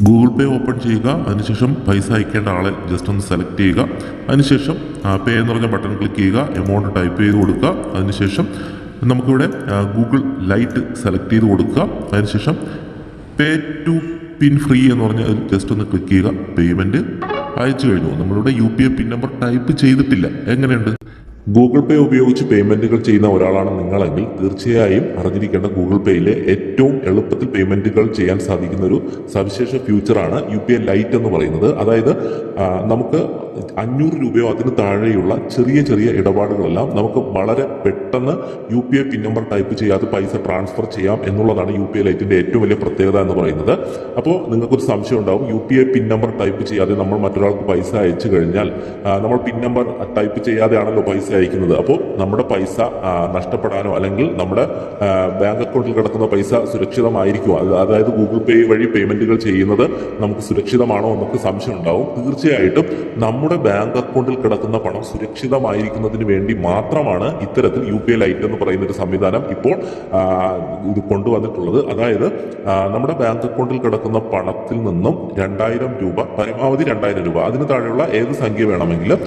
Google പേ open ചെയ്യുക അതിനുശേഷം പൈസ അയക്കേണ്ട ആളെ ജസ്റ്റ് ഒന്ന് സെലക്ട് ചെയ്യുക. അതിനുശേഷം പേ എന്ന് പറഞ്ഞ ബട്ടൺ ക്ലിക്ക് ചെയ്യുക എമൗണ്ട് ടൈപ്പ് ചെയ്ത് കൊടുക്കുക. അതിനുശേഷം നമുക്കിവിടെ ഗൂഗിൾ ലൈറ്റ് സെലക്ട് ചെയ്ത് കൊടുക്കുക. അതിനുശേഷം പേ ടു പിൻ ഫ്രീ എന്ന് പറഞ്ഞ ജസ്റ്റ് ഒന്ന് ക്ലിക്ക് ചെയ്യുക. പേയ്മെന്റ് അയച്ചു കഴിഞ്ഞു. നമ്മളിവിടെ U P I pin number type ചെയ്തിട്ടില്ല. എങ്ങനെയുണ്ട്? ഗൂഗിൾ പേ ഉപയോഗിച്ച് പേയ്മെന്റുകൾ ചെയ്യുന്ന ഒരാളാണ് നിങ്ങളെങ്കിൽ തീർച്ചയായും അറിഞ്ഞിരിക്കേണ്ട ഗൂഗിൾ പേയിലെ ഏറ്റവും എളുപ്പത്തിൽ പേയ്മെന്റുകൾ ചെയ്യാൻ സാധിക്കുന്ന ഒരു സവിശേഷ ഫ്യൂച്ചറാണ് യു പി ഐ ലൈറ്റ് എന്ന് പറയുന്നത്. അതായത് നമുക്ക് അഞ്ഞൂറ് രൂപയോ അതിന് താഴെയുള്ള ചെറിയ ചെറിയ ഇടപാടുകളെല്ലാം നമുക്ക് വളരെ പെട്ടെന്ന് U P I pin number type ചെയ്യാതെ പൈസ ട്രാൻസ്ഫർ ചെയ്യാം എന്നുള്ളതാണ് യു പി ഐ ലൈറ്റിന്റെ ഏറ്റവും വലിയ പ്രത്യേകത എന്ന് പറയുന്നത്. അപ്പോൾ നിങ്ങൾക്കൊരു സംശയം ഉണ്ടാവും U P I pin number type ചെയ്യാതെ നമ്മൾ മറ്റൊരാൾക്ക് പൈസ അയച്ചു കഴിഞ്ഞാൽ നമ്മൾ പിൻ നമ്പർ ടൈപ്പ് ചെയ്യാതെയാണല്ലോ പൈസ അയക്കുന്നത്. അപ്പോൾ നമ്മുടെ പൈസ നഷ്ടപ്പെടാനോ അല്ലെങ്കിൽ നമ്മുടെ ബാങ്ക് അക്കൗണ്ടിൽ കിടക്കുന്ന പൈസ സുരക്ഷിതമായിരിക്കുമോ അതായത് ഗൂഗിൾ പേ വഴി പേയ്മെന്റുകൾ ചെയ്യുന്നത് നമുക്ക് സുരക്ഷിതമാണോ എന്നൊക്കെ സംശയം ഉണ്ടാവും. തീർച്ചയായിട്ടും നമ്മുടെ ബാങ്ക് അക്കൗണ്ടിൽ കിടക്കുന്ന പണം സുരക്ഷിതമായിരിക്കുന്നതിന് വേണ്ടി മാത്രമാണ് ഇത്തരത്തിൽ യു പി ഐ ലൈറ്റ് എന്ന് പറയുന്ന ഒരു സംവിധാനം ഇപ്പോൾ ഇത് കൊണ്ടുവന്നിട്ടുള്ളത്. അതായത് നമ്മുടെ ബാങ്ക് അക്കൗണ്ടിൽ കിടക്കുന്ന പണത്തിൽ നിന്നും രണ്ടായിരം രൂപ പരമാവധി രണ്ടായിരം രൂപ അതിന് താഴെയുള്ള ഏത് സംഖ്യ വേണമെങ്കിലും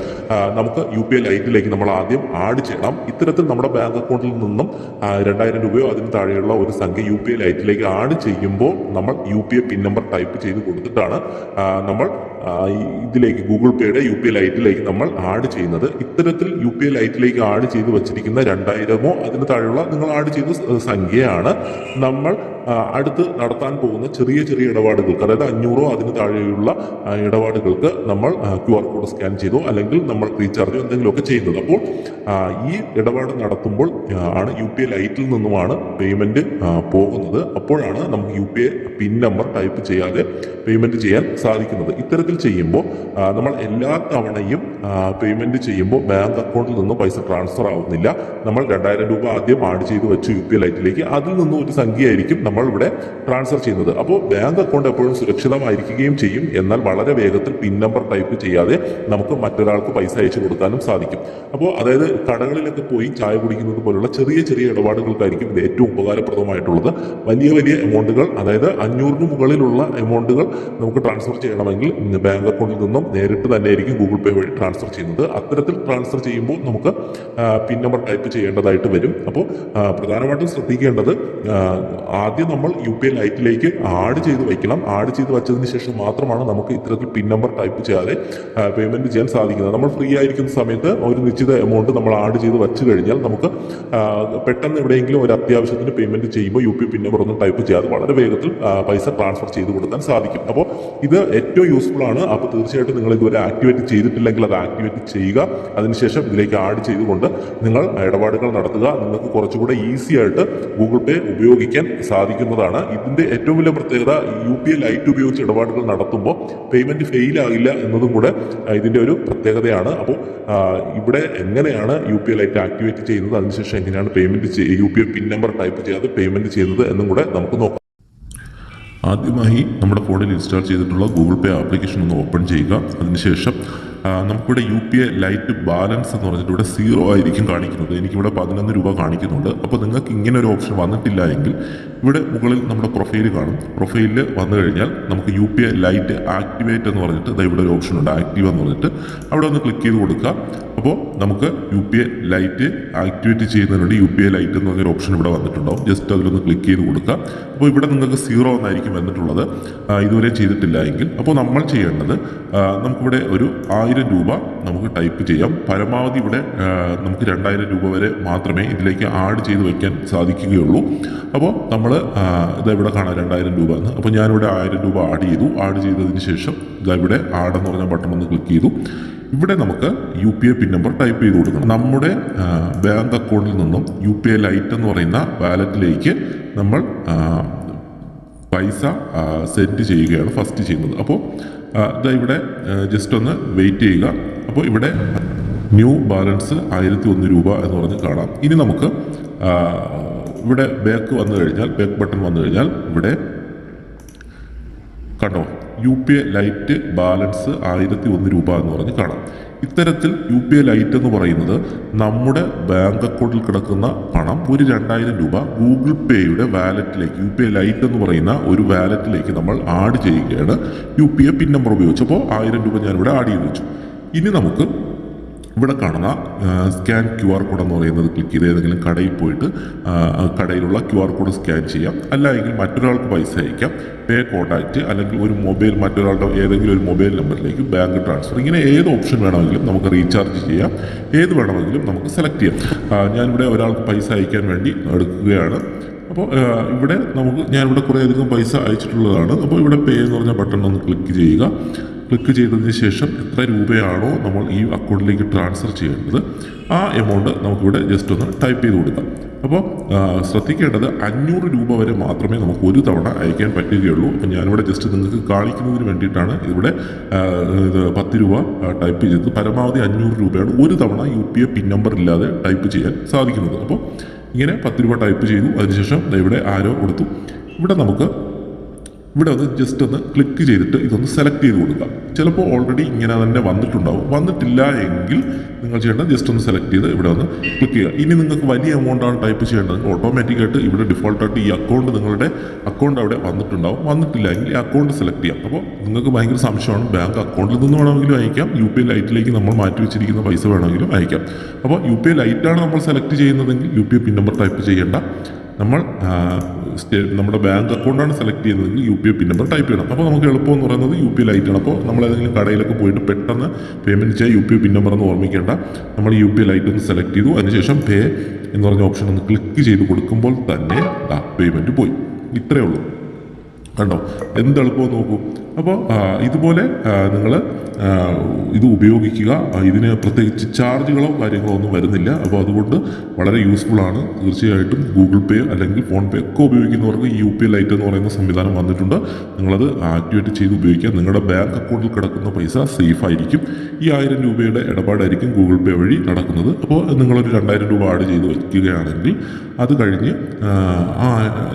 നമുക്ക് യു പി ഐ ലൈറ്റിലേക്ക് നമ്മൾ ആദ്യം ആഡ് ചെയ്യണം. ഇത്തരത്തിൽ നമ്മുടെ ബാങ്ക് അക്കൗണ്ടിൽ നിന്നും രണ്ടായിരം രൂപയോ അതിന് താഴെയുള്ള ഒരു സംഖ്യ യു പി ഐ ലൈറ്റിലേക്ക് ആഡ് ചെയ്യുമ്പോൾ നമ്മൾ U P I PIN number type ചെയ്ത് കൊടുത്തിട്ടാണ് നമ്മൾ ഇതിലേക്ക് ഗൂഗിൾ പേയുടെ യു പി ഐ ലൈറ്റിലേക്ക് നമ്മൾ ആഡ് ചെയ്യുന്നത്. ഇത്തരത്തിൽ യു പി ഐ ലൈറ്റിലേക്ക് ആഡ് ചെയ്ത് വെച്ചിരിക്കുന്ന രണ്ടായിരമോ അതിന് താഴെയുള്ള നിങ്ങൾ ആഡ് ചെയ്ത സംഖ്യയാണ് നമ്മൾ അടുത്ത് നടത്താൻ പോകുന്ന ചെറിയ ചെറിയ ഇടപാടുകൾക്ക് അതായത് അഞ്ഞൂറോ അതിന് താഴെയുള്ള ഇടപാടുകൾക്ക് നമ്മൾ ക്യു ആർ കോഡ് സ്കാൻ ചെയ്തോ അല്ലെങ്കിൽ നമ്മൾ റീചാർജോ എന്തെങ്കിലുമൊക്കെ ചെയ്യുന്നത്. അപ്പോൾ ഈ ഇടപാട് നടത്തുമ്പോൾ ആണ് യു പി ഐ ലൈറ്റിൽ നിന്നുമാണ് പേയ്മെന്റ് പോകുന്നത്. അപ്പോഴാണ് നമുക്ക് U P I pin number type ചെയ്യാതെ പേയ്മെന്റ് ചെയ്യാൻ സാധിക്കുന്നത്. ഇത്തരത്തിൽ ചെയ്യുമ്പോൾ നമ്മൾ എല്ലാ തവണയും പേയ്മെന്റ് ചെയ്യുമ്പോൾ ബാങ്ക് അക്കൗണ്ടിൽ നിന്ന് പൈസ ട്രാൻസ്ഫർ ആവുന്നില്ല. നമ്മൾ രണ്ടായിരം രൂപ ആദ്യം ആഡ് ചെയ്ത് വെച്ച് യു പി ഐ ലൈറ്റിലേക്ക് അതിൽ നിന്നും ഒരു സംഖ്യയായിരിക്കും നമ്മൾ ഇവിടെ ട്രാൻസ്ഫർ ചെയ്യുന്നത്. അപ്പോൾ ബാങ്ക് അക്കൗണ്ട് എപ്പോഴും സുരക്ഷിതമായിരിക്കുകയും ചെയ്യും. എന്നാൽ വളരെ വേഗത്തിൽ പിൻ നമ്പർ ടൈപ്പ് ചെയ്യാതെ നമുക്ക് മറ്റൊരാൾക്ക് പൈസ അയച്ചു കൊടുക്കാനും സാധിക്കും. അപ്പോൾ അതായത് കടകളിലൊക്കെ പോയി ചായ കുടിക്കുന്നത് പോലുള്ള ചെറിയ ചെറിയ ഇടപാടുകൾക്കായിരിക്കും ഇത് ഏറ്റവും ഉപകാരപ്രദമായിട്ടുള്ളത്. വലിയ വലിയ എമൗണ്ടുകൾ അതായത് അഞ്ഞൂറിന് മുകളിലുള്ള എമൗണ്ടുകൾ നമുക്ക് ട്രാൻസ്ഫർ ചെയ്യണമെങ്കിൽ ബാങ്ക് അക്കൗണ്ടിൽ നിന്നും നേരിട്ട് തന്നെ ആയിരിക്കും ഗൂഗിൾ പേ വഴി ട്രാൻസ്ഫർ ചെയ്യുന്നത്. അത്തരത്തിൽ ട്രാൻസ്ഫർ ചെയ്യുമ്പോൾ നമുക്ക് പിൻ നമ്പർ ടൈപ്പ് ചെയ്യേണ്ടതായിട്ട് വരും. അപ്പോൾ പ്രധാനമായിട്ടും ശ്രദ്ധിക്കേണ്ടത് ആ, ആദ്യം നമ്മൾ യു പി ഐ ലൈറ്റിലേക്ക് ആഡ് ചെയ്ത് വയ്ക്കണം ആഡ് ചെയ്ത് വെച്ചതിന് ശേഷം മാത്രമാണ് നമുക്ക് ഇത്തരത്തിൽ പിൻ നമ്പർ ടൈപ്പ് ചെയ്യാതെ പേയ്മെന്റ് ചെയ്യാൻ സാധിക്കുന്നത്. നമ്മൾ ഫ്രീ ആയിരിക്കുന്ന സമയത്ത് ഒരു നിശ്ചിത എമൗണ്ട് നമ്മൾ ആഡ് ചെയ്ത് വെച്ച് കഴിഞ്ഞാൽ നമുക്ക് പെട്ടെന്ന് എവിടെയെങ്കിലും ഒരു അത്യാവശ്യത്തിന് പേയ്മെന്റ് ചെയ്യുമ്പോൾ യു പി പിൻ നമ്പർ ഒന്നും ടൈപ്പ് ചെയ്യാതെ വളരെ വേഗത്തിൽ പൈസ ട്രാൻസ്ഫർ ചെയ്ത് കൊടുക്കാൻ സാധിക്കും. അപ്പോൾ ഇത് ഏറ്റവും യൂസ്ഫുൾ ആണ്. അപ്പോൾ തീർച്ചയായിട്ടും നിങ്ങൾ ഇതുവരെ ആക്ടിവേറ്റ് ചെയ്തിട്ടില്ലെങ്കിൽ അത് ആക്ടിവേറ്റ് ചെയ്യുക. അതിനുശേഷം ഇതിലേക്ക് ആഡ് ചെയ്തുകൊണ്ട് നിങ്ങൾ ഇടപാടുകൾ നടത്തുക. നിങ്ങൾക്ക് കുറച്ചുകൂടെ ഈസി ആയിട്ട് ഗൂഗിൾ പേ ഉപയോഗിക്കാൻ സാധിക്കുന്നതാണ് ഇതിന്റെ ഏറ്റവും വലിയ പ്രത്യേകത യു പി ഐ ലൈറ്റ് ഉപയോഗിച്ച് ഇടപാടുകൾ നടത്തുമ്പോൾ പേയ്മെന്റ് ഫെയിൽ ആകില്ല എന്നതും കൂടെ ഇതിന്റെ ഒരു പ്രത്യേകതയാണ്. അപ്പോൾ ഇവിടെ എങ്ങനെയാണ് U P I lite activate ചെയ്യുന്നത്? അതിനുശേഷം എങ്ങനെയാണ് payment U P I pin number type ചെയ്യാതെ പേയ്മെന്റ് ചെയ്യുന്നത് എന്നും കൂടെ നമുക്ക് നോക്കാം. ആദ്യമായി നമ്മുടെ ഫോണിൽ ഇൻസ്റ്റാൾ ചെയ്തിട്ടുള്ള ഗൂഗിൾ പേ ആപ്ലിക്കേഷൻ ഒന്ന് ഓപ്പൺ ചെയ്യുക. അതിനുശേഷം നമുക്കിവിടെ U P I lite balance എന്ന് പറഞ്ഞിട്ട് ഇവിടെ സീറോ ആയിരിക്കും കാണിക്കുന്നത്. എനിക്കിവിടെ പതിനൊന്ന് രൂപ കാണിക്കുന്നുണ്ട്. അപ്പോൾ നിങ്ങൾക്ക് ഇങ്ങനെ ഒരു ഓപ്ഷൻ വന്നിട്ടില്ല എങ്കിൽ ഇവിടെ മുകളിൽ നമ്മുടെ പ്രൊഫൈൽ കാണും. പ്രൊഫൈലിൽ വന്നു കഴിഞ്ഞാൽ നമുക്ക് U P I lite activate എന്ന് പറഞ്ഞിട്ട് ഇതാ ഇവിടെ ഒരു ഓപ്ഷൻ ഉണ്ട് ആക്റ്റീവ് എന്ന് പറഞ്ഞിട്ട്. അവിടെ ഒന്ന് ക്ലിക്ക് ചെയ്ത് കൊടുക്കുക. അപ്പോൾ നമുക്ക് U P I lite activate ചെയ്യുന്നതിനുണ്ട് U P I lite എന്ന് പറഞ്ഞൊരു ഓപ്ഷൻ ഇവിടെ വന്നിട്ടുണ്ടാവും. ജസ്റ്റ് അതിലൊന്ന് ക്ലിക്ക് ചെയ്ത് കൊടുക്കുക. അപ്പോൾ ഇവിടെ നിങ്ങൾക്ക് സീറോ എന്നായിരിക്കും വന്നിട്ടുള്ളത്. ഇതുവരെ ചെയ്തിട്ടില്ല എങ്കിൽ. അപ്പോൾ നമ്മൾ ചെയ്യേണ്ടത് നമുക്കിവിടെ ഒരു ആയിരം രൂപ നമുക്ക് ടൈപ്പ് ചെയ്യാം. പരമാവധി ഇവിടെ നമുക്ക് രണ്ടായിരം രൂപ വരെ മാത്രമേ ഇതിലേക്ക് ആഡ് ചെയ്ത് വയ്ക്കാൻ സാധിക്കുകയുള്ളൂ. അപ്പോൾ നമ്മൾ ഇത് ഇവിടെ കാണാം? രണ്ടായിരം രൂപ എന്ന് അപ്പോൾ ഞാനിവിടെ ആയിരം രൂപ ആഡ് ചെയ്തു. ആഡ് ചെയ്തതിന് ശേഷം ഇതാ ഇവിടെ ആഡ് എന്ന് പറഞ്ഞ ബട്ടൺ ഒന്ന് ക്ലിക്ക് ചെയ്തു. ഇവിടെ നമുക്ക് U P I pin number type ചെയ്ത് കൊടുക്കണം. നമ്മുടെ ബാങ്ക് അക്കൗണ്ടിൽ നിന്നും യു പി ഐ ലൈറ്റ് എന്ന് പറയുന്ന വാലറ്റിലേക്ക് നമ്മൾ പൈസ സെൻഡ് ചെയ്യുകയാണ് ഫസ്റ്റ് ചെയ്യുന്നത്. അപ്പോൾ ഇതാ ഇവിടെ ജസ്റ്റ് ഒന്ന് വെയിറ്റ് ചെയ്യുക. അപ്പോൾ ഇവിടെ ന്യൂ ബാലൻസ് ആയിരത്തി ഒന്ന് രൂപ എന്ന് പറഞ്ഞ് കാണാം. ഇനി നമുക്ക് ഇവിടെ ബാക്ക് വന്നു കഴിഞ്ഞാൽ ബാക്ക് ബട്ടൺ വന്നു കഴിഞ്ഞാൽ ഇവിടെ കണ്ടോ? U P I lite balance ആയിരത്തി ഒന്ന് രൂപ എന്ന് പറഞ്ഞ് കാണാം. ഇത്തരത്തിൽ യു പി ഐ ലൈറ്റ് എന്ന് പറയുന്നത് നമ്മുടെ ബാങ്ക് അക്കൗണ്ടിൽ കിടക്കുന്ന പണം ഒരു രണ്ടായിരം രൂപ ഗൂഗിൾ പേയുടെ വാലറ്റിലേക്ക് യു പി ഐ ലൈറ്റ് എന്ന് പറയുന്ന ഒരു വാലറ്റിലേക്ക് നമ്മൾ ആഡ് ചെയ്യുകയാണ്. U P I pin number ഉപയോഗിച്ചപ്പോൾ ആയിരം രൂപ ഞാനിവിടെ ആഡ് ചെയ്ത് വെച്ചു. ഇനി നമുക്ക് ഇവിടെ കാണുന്ന സ്കാൻ ക്യു ആർ കോഡ് എന്ന് പറയുന്നത് ക്ലിക്ക് ചെയ്ത് ഏതെങ്കിലും കടയിൽ പോയിട്ട് കടയിലുള്ള ക്യു ആർ കോഡ് സ്കാൻ ചെയ്യാം അല്ലെങ്കിൽ മറ്റൊരാൾക്ക് പൈസ അയക്കാം. പേ കോൺടാക്റ്റ് അല്ലെങ്കിൽ ഒരു മൊബൈൽ മറ്റൊരാളുടെ ഏതെങ്കിലും ഒരു മൊബൈൽ നമ്പറിലേക്ക് ബാങ്ക് ട്രാൻസ്ഫർ ഇങ്ങനെ ഏത് ഓപ്ഷൻ വേണമെങ്കിലും നമുക്ക് റീചാർജ് ചെയ്യാം. ഏത് വേണമെങ്കിലും നമുക്ക് സെലക്ട് ചെയ്യാം. ഞാനിവിടെ ഒരാൾക്ക് പൈസ അയക്കാൻ വേണ്ടി എടുക്കുകയാണ്. അപ്പോൾ ഇവിടെ നമുക്ക് ഞാനിവിടെ കുറേ അധികം പൈസ അയച്ചിട്ടുള്ളതാണ്. അപ്പോൾ ഇവിടെ പേ എന്ന് പറഞ്ഞ ബട്ടൺ ഒന്ന് ക്ലിക്ക് ചെയ്യുക. ക്ലിക്ക് ചെയ്തതിന് ശേഷം എത്ര രൂപയാണോ നമ്മൾ ഈ അക്കൗണ്ടിലേക്ക് ട്രാൻസ്ഫർ ചെയ്യേണ്ടത് ആ എമൗണ്ട് നമുക്കിവിടെ ജസ്റ്റ് ഒന്ന് ടൈപ്പ് ചെയ്ത് കൊടുക്കാം. അപ്പോൾ ശ്രദ്ധിക്കേണ്ടത് അഞ്ഞൂറ് രൂപ വരെ മാത്രമേ നമുക്ക് ഒരു തവണ അയക്കാൻ പറ്റുകയുള്ളൂ. അപ്പോൾ ഞാനിവിടെ ജസ്റ്റ് നിങ്ങൾക്ക് കാണിക്കുന്നതിന് വേണ്ടിയിട്ടാണ് ഇവിടെ ഇത് പത്ത് രൂപ ടൈപ്പ് ചെയ്തത്. പരമാവധി അഞ്ഞൂറ് രൂപയാണ് ഒരു തവണ U P I pin number ഇല്ലാതെ ടൈപ്പ് ചെയ്യാൻ സാധിക്കുന്നത്. അപ്പോൾ ഇങ്ങനെ പത്ത് രൂപ ടൈപ്പ് ചെയ്തു. അതിനുശേഷം ഇവിടെ ആരോ കൊടുത്തു. ഇവിടെ നമുക്ക് ഇവിടെ ഒന്ന് ജസ്റ്റ് ഒന്ന് ക്ലിക്ക് ചെയ്തിട്ട് ഇതൊന്ന് സെലക്ട് ചെയ്ത് കൊടുക്കുക ചിലപ്പോൾ ഓൾറെഡി ഇങ്ങനെ തന്നെ വന്നിട്ടുണ്ടാവും. വന്നിട്ടില്ല എങ്കിൽ നിങ്ങൾ ചെയ്യേണ്ടത് ജസ്റ്റ് ഒന്ന് സെലക്ട് ചെയ്ത് ഇവിടെ ഒന്ന് ക്ലിക്ക് ചെയ്യുക. ഇനി നിങ്ങൾക്ക് വലിയ എമൗണ്ടാണ് ടൈപ്പ് ചെയ്യേണ്ടത്. ഓട്ടോമാറ്റിക്കായിട്ട് ഇവിടെ ഡിഫോൾട്ടായിട്ട് ഈ അക്കൗണ്ട് നിങ്ങളുടെ അക്കൗണ്ട് അവിടെ വന്നിട്ടുണ്ടാവും. വന്നിട്ടില്ല എങ്കിൽ ഈ അക്കൗണ്ട് സെലക്ട് ചെയ്യാം. അപ്പോൾ നിങ്ങൾക്ക് ഭയങ്കര സംശയമാണ്. ബാങ്ക് അക്കൗണ്ടിൽ നിന്ന് വേണമെങ്കിലും അയക്കാം. യു പി ഐ ലൈറ്റിലേക്ക് നമ്മൾ മാറ്റി വെച്ചിരിക്കുന്ന പൈസ വേണമെങ്കിലും അയക്കാം. അപ്പോൾ യു പി ഐ ലൈറ്റാണ് നമ്മൾ സെലക്ട് ചെയ്യുന്നതെങ്കിൽ U P I pin number type ചെയ്യേണ്ട. നമ്മൾ നമ്മുടെ ബാങ്ക് അക്കൗണ്ടാണ് സെലക്ട് ചെയ്യുന്നതെങ്കിൽ U P I pin number type ചെയ്യണം. അപ്പോൾ നമുക്ക് എളുപ്പം എന്ന് പറയുന്നത് യു പി ഐ ലൈറ്റാണ്. അപ്പോൾ നമ്മൾ ഏതെങ്കിലും കടയിലൊക്കെ പോയിട്ട് പെട്ടെന്ന് പേയ്മെന്റ് ചെയ്യാൻ U P I pin number എന്ന് ഓർമ്മിക്കേണ്ട. നമ്മൾ യു പി ഐ ലൈറ്റ് ഒന്ന് സെലക്ട് ചെയ്തു. അതിനുശേഷം പേ എന്ന് പറഞ്ഞ ഓപ്ഷൻ ഒന്ന് ക്ലിക്ക് ചെയ്ത് കൊടുക്കുമ്പോൾ തന്നെ പേയ്മെന്റ് പോയി. ഇത്രയേ ഉള്ളൂ. കണ്ടോ? എന്ത് എളുപ്പം നോക്കൂ. അപ്പോൾ ഇതുപോലെ നിങ്ങൾ ഇത് ഉപയോഗിക്കുക. ഇതിന് പ്രത്യേകിച്ച് ചാർജുകളോ കാര്യങ്ങളോ ഒന്നും വരുന്നില്ല. അപ്പോൾ അതുകൊണ്ട് വളരെ യൂസ്ഫുൾ ആണ്. തീർച്ചയായിട്ടും ഗൂഗിൾ പേ അല്ലെങ്കിൽ ഫോൺ പേ ഒക്കെ ഉപയോഗിക്കുന്നവർക്ക് യു പി ലൈറ്റ് എന്ന് പറയുന്ന സംവിധാനം വന്നിട്ടുണ്ട്. നിങ്ങളത് ആക്ടിവേറ്റ് ചെയ്ത് ഉപയോഗിക്കുക. നിങ്ങളുടെ ബാങ്ക് അക്കൗണ്ടിൽ കിടക്കുന്ന പൈസ സേഫ് ആയിരിക്കും. ഈ ആയിരം രൂപയുടെ ഇടപാടായിരിക്കും ഗൂഗിൾ പേ വഴി നടക്കുന്നത്. അപ്പോൾ നിങ്ങളൊരു രണ്ടായിരം രൂപ ആഡ് ചെയ്ത് വയ്ക്കുകയാണെങ്കിൽ അത് കഴിഞ്ഞ് ആ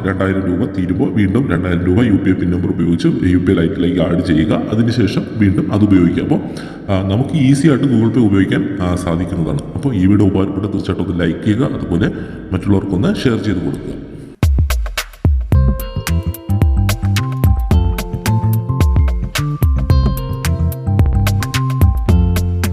രണ്ടായിരം രൂപ തീരുമ്പോൾ വീണ്ടും രണ്ടായിരം രൂപ U P I pin number ഉപയോഗിച്ച് യു പി ഐ ലൈറ്റിലേക്ക് ആഡ് ചെയ്യുക. അതിനുശേഷം വീണ്ടും അത് ഉപയോഗിക്കുക. അപ്പോൾ നമുക്ക് ഈസി ആയിട്ട് ഗൂഗിൾ പേ ഉപയോഗിക്കാൻ സാധിക്കുന്നതാണ്. അപ്പോൾ ഈ വീഡിയോ ഉപകാരപ്പെട്ട തീർച്ചയായിട്ടും ഒന്ന് ലൈക്ക് ചെയ്യുക. അതുപോലെ മറ്റുള്ളവർക്കൊന്ന് ഷെയർ ചെയ്ത് കൊടുക്കുക.